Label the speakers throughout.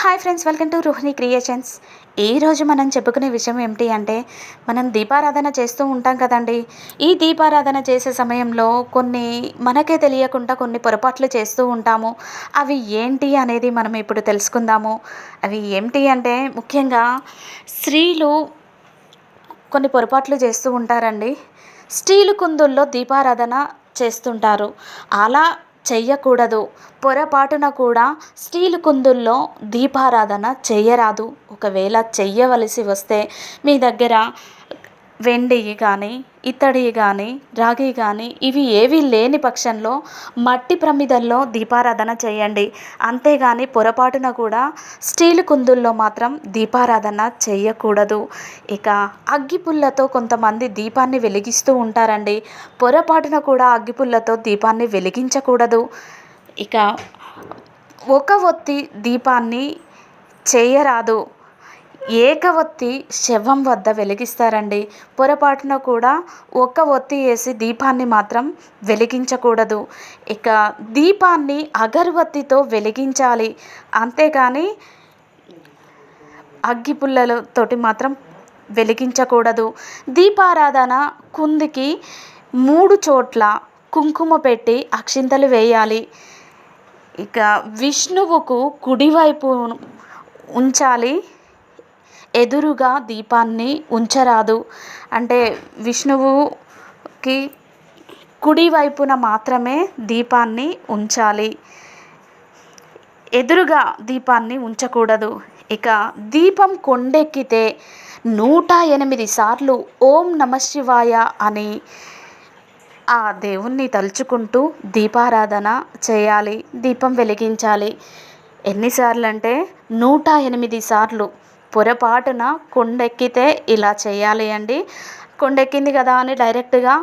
Speaker 1: Hi friends welcome to Rohini creations. ఈరోజు మనం చెప్పుకునే విషయం ఏమిటి అంటే మనం దీపారాధన చేస్తూ ఉంటాం కదండి. ఈ దీపారాధన చేసే సమయంలో కొన్ని మనకే తెలియకుండా కొన్ని పొరపాట్లు చేస్తూ ఉంటాము. అవి ఏంటి అనేది మనం ఇప్పుడు తెలుసుకుందాము. అవి ఏమిటి అంటే ముఖ్యంగా స్త్రీలు కొన్ని పొరపాట్లు చేస్తూ ఉంటారండి. స్టీలు కుందుల్లో దీపారాధన చేస్తుంటారు. అలా చెయ్యకూడదు. పొరపాటున కూడా స్టీలు కుందుల్లో దీపారాధన చెయ్యరాదు. ఒకవేళ చెయ్యవలసి వస్తే మీ దగ్గర వెండి కానీ ఇత్తడి కానీ రాగి కానీ ఇవి ఏవి లేని పక్షంలో మట్టి ప్రమిదల్లో దీపారాధన చేయండి. అంతేగాని పొరపాటున కూడా స్టీల్ కుందుల్లో మాత్రం దీపారాధన చేయకూడదు. ఇక అగ్గిపుల్లతో కొంతమంది దీపాన్ని వెలిగిస్తూ ఉంటారండి. పొరపాటున కూడా అగ్గిపుల్లతో దీపాన్ని వెలిగించకూడదు. ఇక ఒక ఒత్తి దీపాన్ని చేయరాదు. ఏకవత్తి శవం వద్ద వెలిగిస్తారండి. పొరపాటున కూడా ఒక ఒత్తి వేసి దీపాన్ని మాత్రం వెలిగించకూడదు. ఇక దీపాన్ని అగరబత్తితో వెలిగించాలి. అంతేకాని అగ్గిపుల్లలతోటి మాత్రం వెలిగించకూడదు. దీపారాధన కుందికి మూడు చోట్ల కుంకుమ పెట్టి అక్షింతలు వేయాలి. ఇక విష్ణువుకు కుడివైపు ఉంచాలి. ఎదురుగా దీపాన్ని ఉంచరాదు. అంటే విష్ణువుకి కుడివైపున మాత్రమే దీపాన్ని ఉంచాలి. ఎదురుగా దీపాన్ని ఉంచకూడదు. ఇక దీపం కొండెక్కితే నూట ఎనిమిది సార్లు ఓం నమ శివాయ అని ఆ దేవుణ్ణి తలుచుకుంటూ దీపారాధన చేయాలి. దీపం వెలిగించాలి. ఎన్నిసార్లు అంటే నూట ఎనిమిది సార్లు పొరపాటున కొండెక్కితే ఇలా చేయాలి అండి. కొండెక్కింది కదా అని డైరెక్ట్గా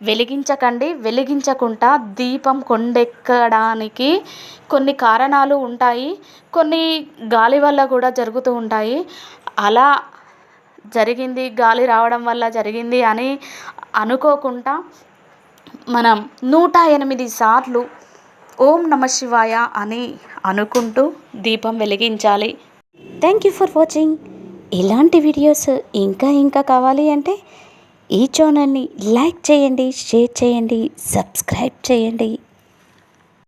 Speaker 1: వెలిగించకండి. వెలిగించకుండా దీపం కొండెక్కడానికి కొన్ని కారణాలు ఉంటాయి. కొన్ని గాలి వల్ల కూడా జరుగుతూ ఉంటాయి. అలా జరిగింది గాలి రావడం వల్ల జరిగింది అని అనుకోకుండా మనం నూట ఎనిమిది సార్లు ఓం నమ శివాయ అని అనుకుంటూ దీపం వెలిగించాలి. Thank you for watching. ఇలాంటి వీడియోస్ ఇంకా ఇంకా కావాలి అంటే ఈ ఛానల్ని లైక్ చేయండి షేర్ చేయండి సబ్స్క్రైబ్ చేయండి.